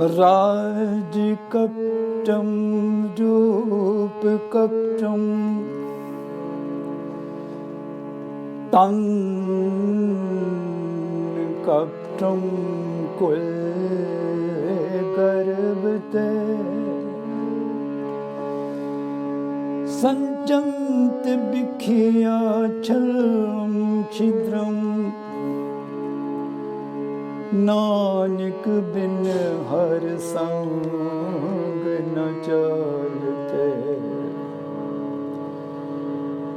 ਰਾਜ ਕਪਟਮ ਰੂਪ ਕਪਟਮ ਤਨ ਕਪਟਮ ਕੁਲ ਗਰਬ ਤੇ ਸੰਜੰਤ ਬਿਖਿਆ ਛਲਮ ਛਿਦਰਮ ਨਾਨਕ ਬਿਨ ਹਰ ਸੰਗ ਨ ਚਲਤੇ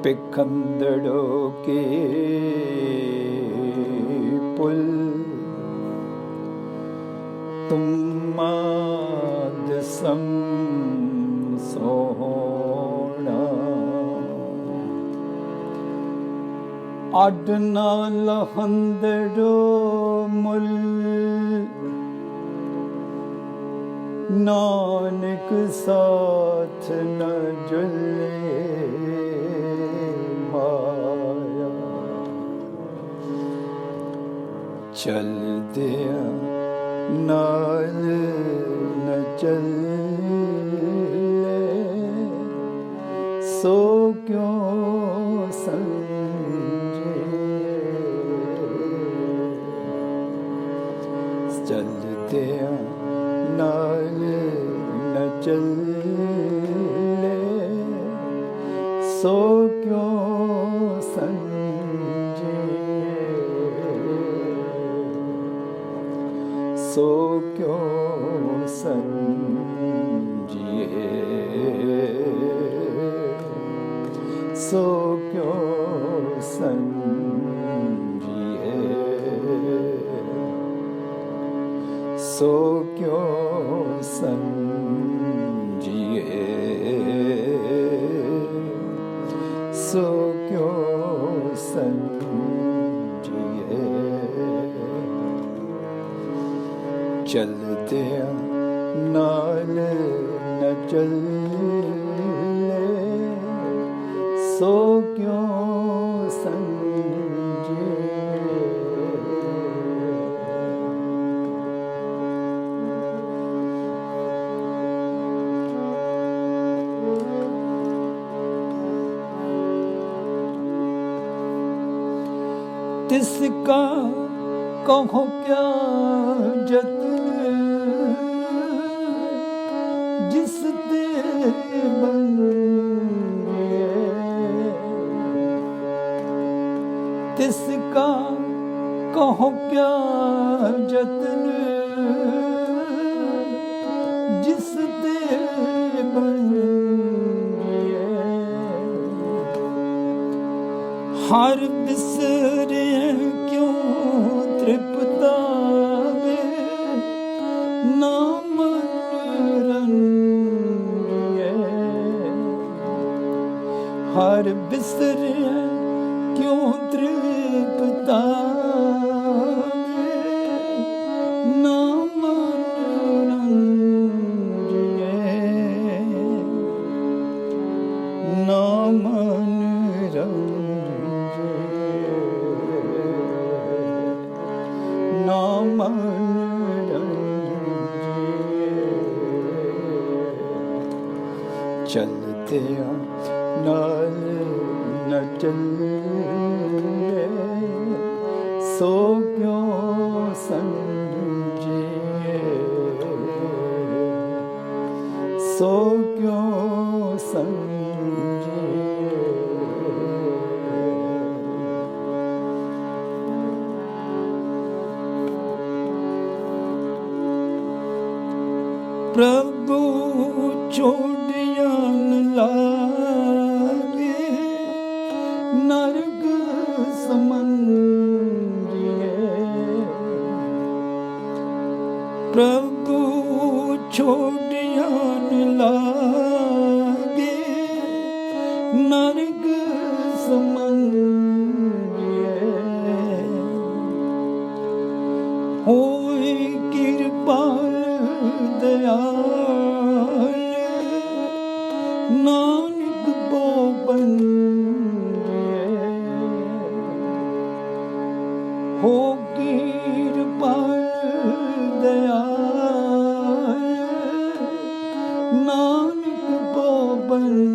ਪਿਖੰਦੜੋ ਕੇ ਪੁਲ ਤੁਮਾਦ ਸਮ ਸੋਹਣਾ। ਅੱਡ ਨਾਲ ਹੰਦੜੋ ਮੁੱਲ ਨਾਨਕ ਸਾਥ ਨ ਜੁਲੇ ਮਾਇਆ। ਚਲਦਿਆਂ ਨਾਲ ਨ ਚੱਲੇ। ਸੋ ਕਿਉ ਸੰਜੇ ਸੋ ਕਿਉ ਸੰਜੇ ਸੋ ਕਿਉ ਸੰਜੀਏ ਸੋ ਕਿਉ ਸੰਜੀਏ ਸੋ ਕਿਉ ਸੰਜੀਏ ਸੋ ਕਿਉ ਸੰਜੀਏ? ਚਲਦਿਆਂ ਨਾਲ ਨ ਚੱਲੇ ਸੋ ਕਿਉ तिसका कहो क्या जतन जिस दे बंदिए तिसका कहो क्या जतन जिस दे बंदिए ਹਰ ਨਾਮਨ ਰੰਜੇ ਚਲਦਿਆਂ ਨਾਲ ਨ ਚੱਲੇ ਸੋ ਕਿਉ ਸੰਜੀਏ ਪ੍ਰਭੂ ਛੋੜਿਆਂ ਲਾਗੇ ਨਰਕ ਸਮੰਜੀਏ ਪ੍ਰਭੂ ਛੋੜਿਆਂ ਲਾਗੇ ਆਲੇ ਨਾਨਕ ਬੋਬਨ ਹੋ ਕੀਰ ਪਾਲ ਨਾਨਕ ਬੋਬਨ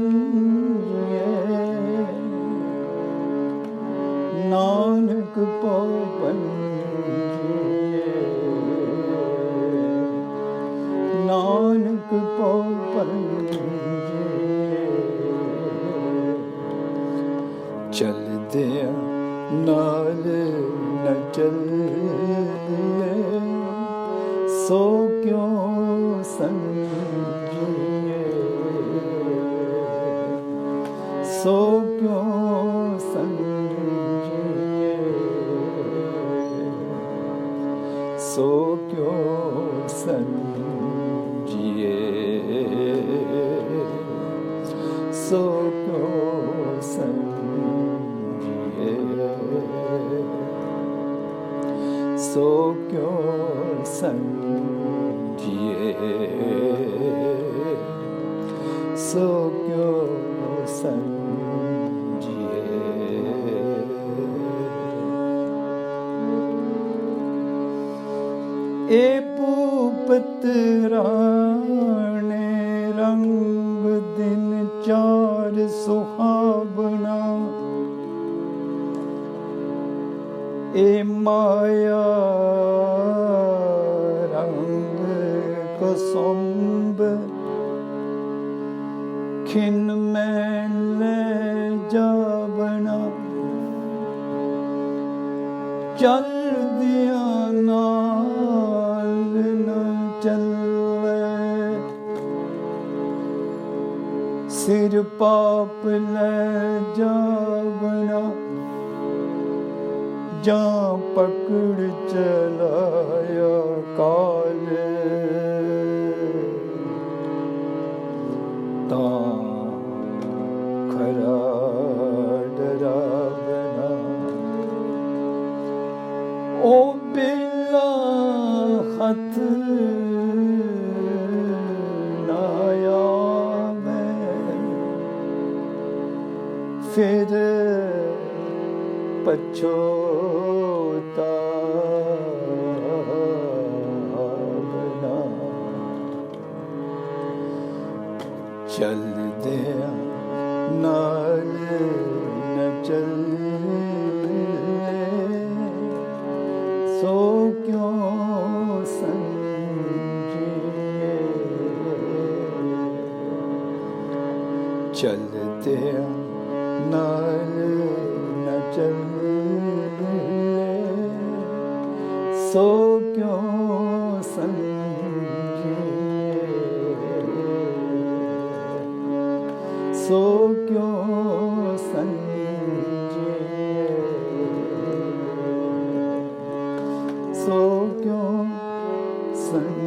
ਨਾਨਕ ਪਉ ਪੰਜੀਏ ਚਲਦਿਆਂ ਨਾਲ ਨ ਚੱਲੇ ਸੋ ਕਿਉ ਸੰਜੀਏ ਸੋ ਸੋ ਕਿਉ ਸੰਜੀਏ ਸੋ ਕਿਉ ਸੰਜੀਏ ਸੋ ਕਿਉ ਸੰਜੀਏ ਏ ਭੂਪਤ ਰਾਣੇ ਚਾਰ ਸੁਹਾਵਣਾ। ਏ ਮਾਇਆ ਰੰਗ ਕਸੰਬ ਖਿਨ ਮੈਂ ਲੈ ਜਾਵਣਾ। ਚਲਦਿਆਂ ਨਾਲ ਸਿਰ ਪਾਪ ਲੈ ਜਾਵਣਾ ਜਾਂ ਪਕੜ ਚਲਾਇਆ ਕਾਲ ਪਛੋਤਾ ਬਨਾ ਚਲਦੇ ਨਾਲ ਨ ਚੱਲੇ ਸੋ ਕਿਉ ਸੰਜੀਏ ਚਲਦੇ ਨਾਲ ਚੱਲੇ ਸੋ ਕਿਉ ਸੰਜੀਏ ਸੋ ਕਿਉ ਸੰਜੀਏ ਸੋ ਕਿਉ ਸੰਜੀਏ